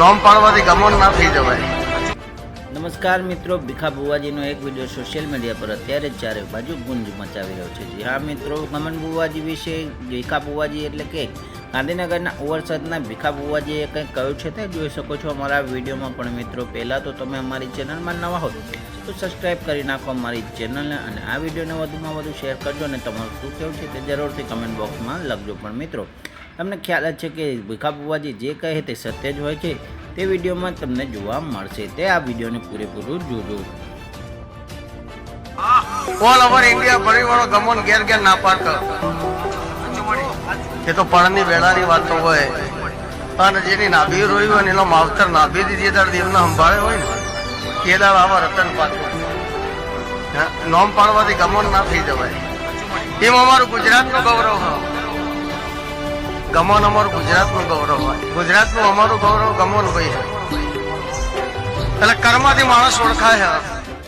નોમ પાડવાથી ગમન ના થઈ જવાય. નમસ્કાર મિત્રો, ભીખા બુવાજીનો એક વીડિયો સોશિયલ મીડિયા પર અત્યારે ચારે બાજુ ગુંજ મચાવી રહ્યો છે. જી હા મિત્રો, ગમન બુવાજી વિશે, ભીખા બુવાજી એટલે કે ગાંધીનગરના ઓવરસદના ભીખા બુવાજીએ કંઈક કહ્યું છે તે જોઈ શકો છો અમારા વિડીયોમાં પણ મિત્રો. પહેલાં તો તમે અમારી ચેનલમાં નવા હો તો સબસ્ક્રાઈબ કરી નાખો અમારી ચેનલને અને આ વિડીયોને વધુમાં વધુ શેર કરજો અને તમારું શું કહેવું છે તે જરૂરથી કમેન્ટ બોક્સમાં લખજો પણ મિત્રો. તમને ખ્યાલ જ છે કે ભીખા બુવાજી જે કહે તે સત્ય જ હોય છે. તે વિડીયોમાં તમને જોવા મળશે. તે આ વિડીયોને પૂરેપૂરું જોજો. ઓલ ઓવર ઇન્ડિયા પરિવારો ગમન ઘેર ઘેર ના પાડતો. એ તો પણની વેળાની વાતો હોય. અને જેની નાભી રોઈ હોય એનો માવતર નાભી દીધી તાર દેવને સંભાળે હોય ને એ આવા રતન પાછું. નોમ પાડવાથી ગમન ના થઈ જવાય. એમ અમારું ગુજરાતનું ગૌરવ ગમન અમારું ગુજરાતનું ગૌરવ હોય. ગુજરાતનું અમારું ગૌરવ ગમન ભાઈ એટલે કર્મથી માણસ ઓળખાય